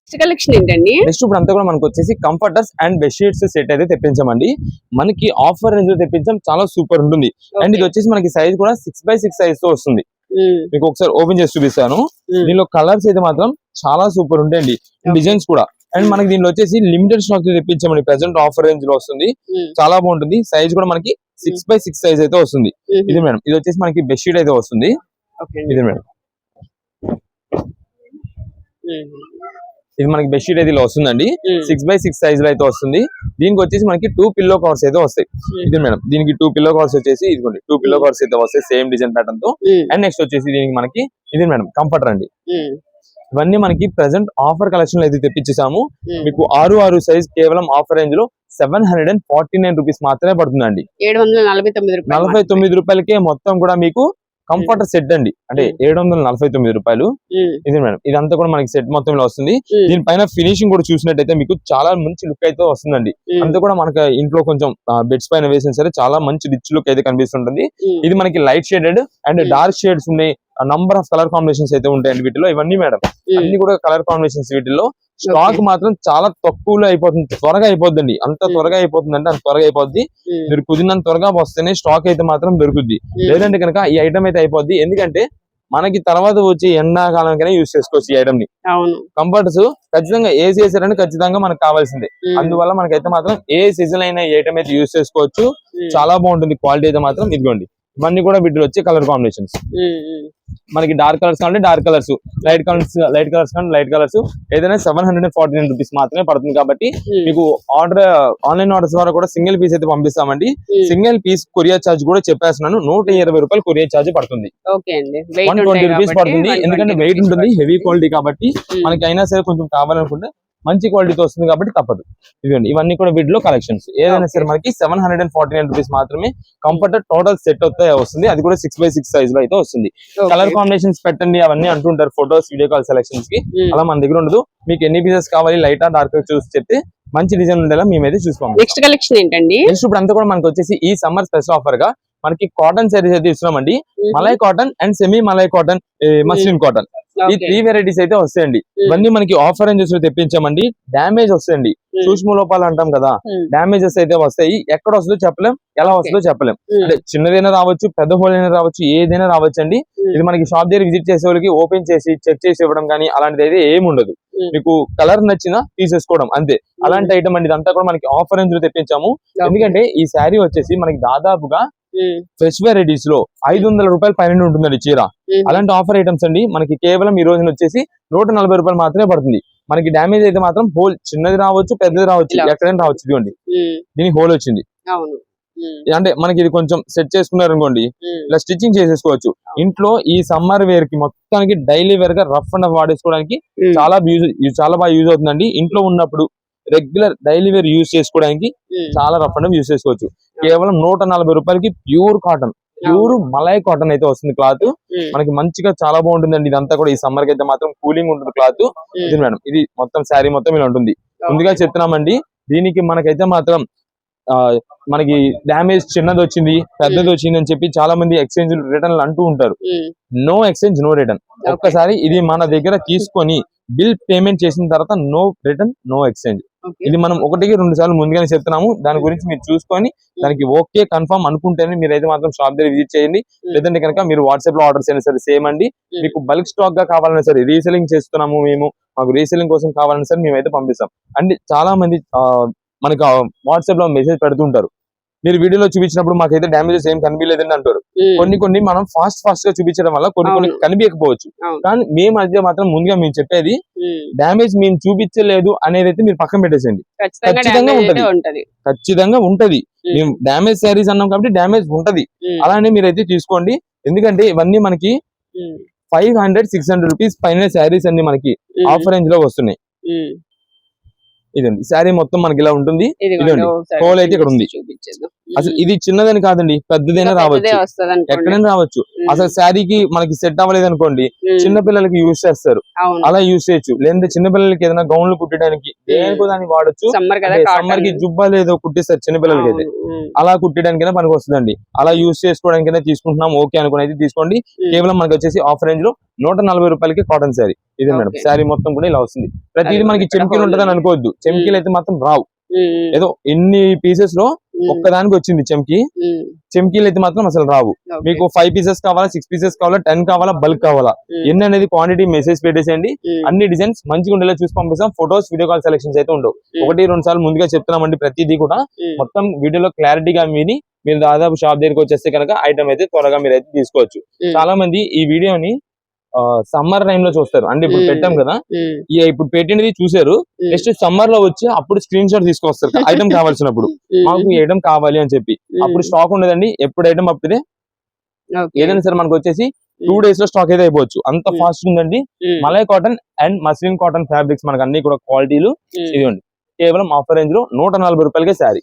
నెక్స్ట్ కలెక్షన్ ఏంటండి? నెక్స్ట్ ఇప్పుడు అంతా కూడా మనకు వచ్చేసి కంఫర్టర్స్ అండ్ బెడ్షీట్స్ సెట్ అయితే తెప్పించామండి. మనకి ఆఫర్ రేంజ్లో తెప్పించాం చాలా సూపర్ ఉంటుంది. అండ్ ఇది వచ్చేసి మనకి సైజ్ కూడా సిక్స్ బై సిక్స్ సైజ్తో వస్తుంది. మీకు ఒకసారి ఓపెన్ చేసి చూపిస్తాను. దీనిలో కలర్స్ అయితే మాత్రం చాలా సూపర్ ఉంటాయండి. డిజైన్స్ కూడా. అండ్ మనకి దీనిలో వచ్చేసి లిమిటెడ్ స్టాక్ తెప్పించామండి. ప్రెసెంట్ ఆఫర్ రేంజ్లో వస్తుంది. చాలా బాగుంటుంది. సైజ్ కూడా మనకి సిక్స్ బై సిక్స్ సైజ్ అయితే వస్తుంది. ఇది మేడం. ఇది వచ్చేసి మనకి బెడ్షీట్ అయితే వస్తుంది. ఇది మేడం. ఇది మనకి బెడ్షీట్ అయితే ఇలా వస్తుందండి. సిక్స్ బై సిక్స్ సైజ్లో అయితే వస్తుంది. దీనికి వచ్చేసి మనకి టూ పిల్లో కవర్స్ అయితే వస్తాయి. ఇది మేడం దీనికి టూ పిల్లో కవర్స్ వచ్చేసి ఇదిగోండి టూ పిల్లో కవర్స్ అయితే వస్తాయి సేమ్ డిజైన్ ప్యాటర్న్తో. అండ్ నెక్స్ట్ వచ్చేసి దీనికి మనకి ఇది మేడం కంఫర్టర్ అండి. ఇవన్నీ మనకి ప్రెసెంట్ ఆఫర్ కలెక్షన్ అయితే తెప్పించేసాము. మీకు ఆరు ఆరు సైజ్ కేవలం ఆఫర్ రేంజ్లో seven hundred and forty nine rupees మాత్రమే పడుతుందండి. నలభై తొమ్మిది రూపాయలకే మొత్తం కూడా మీకు కంఫర్టర్ సెట్ అండి. అంటే Hmm. ఏడు వందల నలభై తొమ్మిది రూపాయలు. ఉమ్, ఇది మేడం. ఇదంతా కూడా మనకి సెట్ మొత్తంలో వస్తుంది. దీనిపైన ఫినిషింగ్ కూడా చూసినట్టయితే మీకు చాలా మంచి లుక్ అయితే వస్తుందండి. అంతా కూడా మనకి ఇంట్లో కొంచెం బెడ్స్ పైన వేసిన సరే చాలా మంచి రిచ్ లుక్ అయితే కనిపిస్తుంటుంది. ఇది మనకి light shaded and Hmm. Dark shades ఉన్నాయి. నంబర్ ఆఫ్ కలర్ కాంబినేషన్స్ అయితే ఉంటాయండి వీటిలో. ఇవన్నీ మేడం. అన్ని కూడా కలర్ కాంబినేషన్స్ వీటిల్లో. స్టాక్ మాత్రం చాలా తక్కువలో అయిపోతుంది. త్వరగా అయిపోద్దండి. అంత. త్వరగా అయిపోతుంది అంటే అంత త్వరగా అయిపోద్ది. మీరు కుదిరినంత త్వరగా వస్తేనే స్టాక్ అయితే మాత్రం దొరుకుద్ది. లేదంటే కనుక ఈ ఐటమ్ అయితే అయిపోద్ది. ఎందుకంటే మనకి తర్వాత వచ్చి ఎండాకాలంకనే యూస్ చేసుకోవచ్చు ఈ ఐటమ్ని. కంఫర్ట్స్ ఖచ్చితంగా ఏ సీజన్ అని ఖచ్చితంగా మనకు కావాల్సిందే. అందువల్ల మనకైతే మాత్రం ఏ సీజన్ అయినా ఈ ఐటమ్ అయితే యూస్ చేసుకోవచ్చు. చాలా బాగుంటుంది. క్వాలిటీ అయితే మాత్రం ఇదిగోండి. ఇవన్నీ కూడా వీటిలో వచ్చే కలర్ కాంబినేషన్స్ మనకి డార్క్ కలర్స్ కావాలంటే dark colours light colours light colours కానీ లైట్ కలర్స్ ఏదైనా seven hundred forty nine rupees మాత్రమే పడుతుంది కాబట్టి ఉమ్, మీకు ఆర్డర్ ఆన్లైన్ ఆర్డర్స్ ద్వారా కూడా సింగిల్ పీస్ అయితే పంపిస్తామండి. సింగిల్ పీస్ కొరియర్ ఛార్జ్ కూడా చెప్పేస్తున్నాను. నూట ఇరవై రూపాయలు కొరియర్ ఛార్జ్ పడుతుంది. వన్ ట్వంటీ రూపీస్ పడుతుంది. ఎందుకంటే వెయిట్ ఉంటుంది హెవీ క్వాలిటీ కాబట్టి మనకి అయినా సరే కొంచెం కావాలనుకుంటే మంచి క్వాలిటీతో వస్తుంది కాబట్టి తప్పదు. ఇదిగోండి ఇవన్నీ కూడా వీటిలో కలెక్షన్స్ ఏదైనా సరే మనకి seven hundred and forty nine rupees మాత్రమే కంఫర్ట్ టోటల్ సెట్ అయితే వస్తుంది. అది కూడా సిక్స్ బై సిక్స్ సైజ్లో అయితే వస్తుంది. కలర్ కాంబినేషన్స్ పెట్టండి అవన్నీ అంటుంటారు ఫొటోస్ వీడియో కాల్ సెలెక్షన్స్కి. అలా మన దగ్గర ఉండదు. మీకు ఎన్ని పీసెస్ కావాలి లైట్ ఆ డార్క్ చూసి చెప్తే మంచి డిజైన్ ఉండేలా మేమైతే చూసుకోండి నెక్స్ట్ కలెక్షన్ ఏంటండి? నెక్స్ట్ ఇప్పుడు అంతా కూడా మనకి వచ్చేసి ఈ సమ్మర్ స్పెషల్ ఆఫర్గా మనకి కాటన్ సారీస్ అయితే ఇస్తున్నామండి. Malai cotton and semi malai cotton muslin cotton ఈ త్రీ వెరైటీస్ అయితే వస్తాయండి. ఇవన్నీ మనకి ఆఫర్ రేంజెస్లో తెప్పించామండి. డ్యామేజ్ వస్తాయండి. సూక్ష్మ లోపాలు అంటాం కదా డ్యామేజెస్ అయితే వస్తాయి. ఎక్కడ వస్తుందో చెప్పలేం ఎలా వస్తుందో చెప్పలేం. అంటే చిన్నదైనా రావచ్చు పెద్ద హోల్ అయినా రావచ్చు ఏదైనా రావచ్చు అండి ఇది మనకి షాప్ దగ్గర విజిట్ చేసే వాళ్ళకి ఓపెన్ చేసి చెక్ చేసి ఇవ్వడం కానీ అలాంటిది అయితే ఏమి ఉండదు Hmm. మీకు కలర్ నచ్చినా తీసేసుకోవడం అంతే. అలాంటి ఐటమ్ అండి ఇదంతా కూడా మనకి ఆఫర్ రేంజ్లో తెప్పించాము. ఎందుకంటే ఈ శారీ వచ్చేసి మనకి దాదాపుగా ఫ్రెష్ వెరైటీస్లో ఐదు వందల రూపాయల పైన ఉంటుందండి చీర. అలాంటి ఆఫర్ ఐటమ్స్ అండి. మనకి కేవలం ఈ రోజున వచ్చేసి నూట నలభై రూపాయలు మాత్రమే పడుతుంది. మనకి డ్యామేజ్ అయితే మాత్రం హోల్ చిన్నది రావచ్చు పెద్దది రావచ్చు. ఎక్కడైనా రావచ్చు. ఇదిగోండి. దీనికి హోల్ వచ్చింది. అంటే మనకి ఇది కొంచెం సెట్ చేసుకున్నారు అనుకోండి ఇలా స్టిచ్చింగ్ చేసేసుకోవచ్చు. ఇంట్లో ఈ సమ్మర్ వేర్కి మొత్తానికి డైలీ వేర్గా రఫ్ అండ్ వాడేసుకోవడానికి చాలా యూజ్ చాలా బాగా యూజ్ అవుతుందండి. ఇంట్లో ఉన్నప్పుడు రెగ్యులర్ డైలీ వేర్ యూజ్ చేసుకోవడానికి ఉమ్, చాలా రఫ్ అండ్ యూజ్ చేసుకోవచ్చు. కేవలం నూట నలభై రూపాయలకి pure cotton pure malai cotton అయితే వస్తుంది క్లాత్. ఉమ్, మనకి మంచిగా చాలా బాగుంటుందండి ఇదంతా కూడా. ఈ సమ్మర్కి అయితే మాత్రం కూలింగ్ ఉంటుంది క్లాత్. ఇది మేడం ఇది మొత్తం శారీ మొత్తం ఇలా ఉంటుంది. ముందుగా చెప్తున్నామండి దీనికి మనకైతే మాత్రం ఆ మనకి డ్యామేజ్ చిన్నది వచ్చింది పెద్దది వచ్చింది అని చెప్పి చాలా మంది ఎక్స్చేంజ్ రిటర్న్ అంటూ ఉంటారు. నో ఎక్స్చేంజ్ నో రిటర్న్ ఒక్కసారి ఇది మన దగ్గర తీసుకొని బిల్ పేమెంట్ చేసిన తర్వాత నో రిటర్న్ నో ఎక్స్చేంజ్. ఇది మనం ఒకటికి రెండు సార్లు ముందుగానే చెప్తున్నాము. దాని గురించి మీరు చూసుకొని దానికి ఓకే కన్ఫర్మ్ అనుకుంటేనే మీరు అయితే మాత్రం షాప్ దగ్గర విజిట్ చేయండి. లేదంటే కనుక మీరు వాట్సాప్లో ఆర్డర్స్ అయినా సరే సేమ్ అండి. మీకు బల్క్ స్టాక్గా కావాలన్నా సరే రీసెలింగ్ చేస్తున్నాము మేము. మాకు రీసెలింగ్ కోసం కావాలన్నా సరే మేమైతే పంపిస్తాం. అండ్ చాలా మంది మనకు వాట్సాప్లో మెసేజ్ పెడుతుంటారు. మీరు వీడియోలో చూపించినప్పుడు మాకైతే డ్యామేజెస్ ఏం కనిపించలేదండి అంటారు. కొన్ని కొన్ని మనం ఫాస్ట్ ఫాస్ట్గా చూపించడం వల్ల కొన్ని కొన్ని. కనిపించకపోవచ్చు. కానీ మేము అయితే మాత్రం ముందుగా మేము చెప్పేది ఉమ్, డ్యామేజ్ మేము చూపించలేదు అనేది అయితే మీరు పక్కన పెట్టేసేయండి. ఖచ్చితంగా ఉంటది. ఖచ్చితంగా ఉంటది. మేము. డ్యామేజ్ శారీస్ అన్నాం కాబట్టి డ్యామేజ్ ఉంటది. అలానే మీరైతే తీసుకోండి. ఎందుకంటే ఇవన్నీ మనకి five hundred six hundred rupees పైన శారీస్ అన్ని మనకి ఆఫర్ రేంజ్లో వస్తున్నాయి. ఇదండి. శారీ మొత్తం మనకి ఇలా ఉంటుంది. హోల్ అయితే ఇక్కడ ఉంది. అసలు ఇది చిన్నదని కాదండి పెద్దదైనా రావచ్చు. ఎక్కడైనా రావచ్చు. అసలు శారీకి మనకి సెట్ అవ్వలేదు అనుకోండి చిన్న పిల్లలకి యూజ్ చేస్తారు. అలా యూజ్ చేయొచ్చు. లేదంటే చిన్న పిల్లలకి ఏదైనా గౌన్లు కుట్టడానికి దేనికో దాన్ని వాడచ్చు. సమ్మర్కి జుబ్బా లేదో కుట్టిస్తారు చిన్న పిల్లలకి అయితే. అలా కుట్టడానికైనా పనికి వస్తుందండి. అలా యూజ్ చేసుకోవడానికైనా తీసుకుంటున్నాం ఓకే అనుకుని అయితే తీసుకోండి. కేవలం మనకి వచ్చేసి ఆఫ్ రేంజ్లో నూట నలభై రూపాయలకి కాటన్ శారీ ఇది మేడం. శారీ మొత్తం కూడా ఇలా వస్తుంది. ప్రతిదీ మనకి చెంకీలు ఉంటదని ఉంది. అనుకోవద్దు. చెంకీలు అయితే మాత్రం రావు. ఏదో ఎన్ని పీసెస్లో ఒక్కదానికి వచ్చింది చెంకి చెంకీలు అయితే మాత్రం అసలు రావు. మీకు ఫైవ్ పీసెస్ కావాలా సిక్స్ పీసెస్ కావాలా టెన్ కావాలా బల్క్ కావాలా? ఎన్ని అనేది క్వాంటిటీ మెసేజ్ పెట్టేసేయండి. అన్ని డిజైన్స్ మంచిగా ఉండేలా చూసి పంపిస్తాం. ఫొటోస్ వీడియో కాల్ సెలెక్షన్స్ అయితే ఉండవు. ఒకటి రెండు సార్లు ముందుగా చెప్తున్నామండి ప్రతిదీ కూడా. మొత్తం వీడియోలో క్లారిటీగా విని మీరు దాదాపు షాప్ దగ్గరికి వచ్చేస్తే కనుక ఐటమ్ అయితే త్వరగా మీరు అయితే తీసుకోవచ్చు. చాలా మంది ఈ వీడియోని సమ్మర్ టైం లో చూస్తారు. అంటే ఇప్పుడు. పెట్టాం కదా ఇప్పుడు పెట్టినది చూసారు నెక్స్ట్ సమ్మర్లో వచ్చి అప్పుడు స్క్రీన్ షాట్ తీసుకొస్తారు ఐటమ్ కావాల్సినప్పుడు. మాకు ఐటమ్ కావాలి అని చెప్పి. అప్పుడు స్టాక్ ఉండదండి ఎప్పుడు ఐటమ్ అప్పుడే ఏదైనా సరే మనకు వచ్చేసి టూ డేస్లో స్టాక్ అయితే అయిపోవచ్చు. అంత. ఫాస్ట్ ఉందండి. Malai cotton and muslin cotton fabrics మనకు అన్ని కూడా క్వాలిటీలు ఇదిగోండి. కేవలం ఆఫర్ రేంజ్లో నూట నలభై రూపాయలకే శారీ.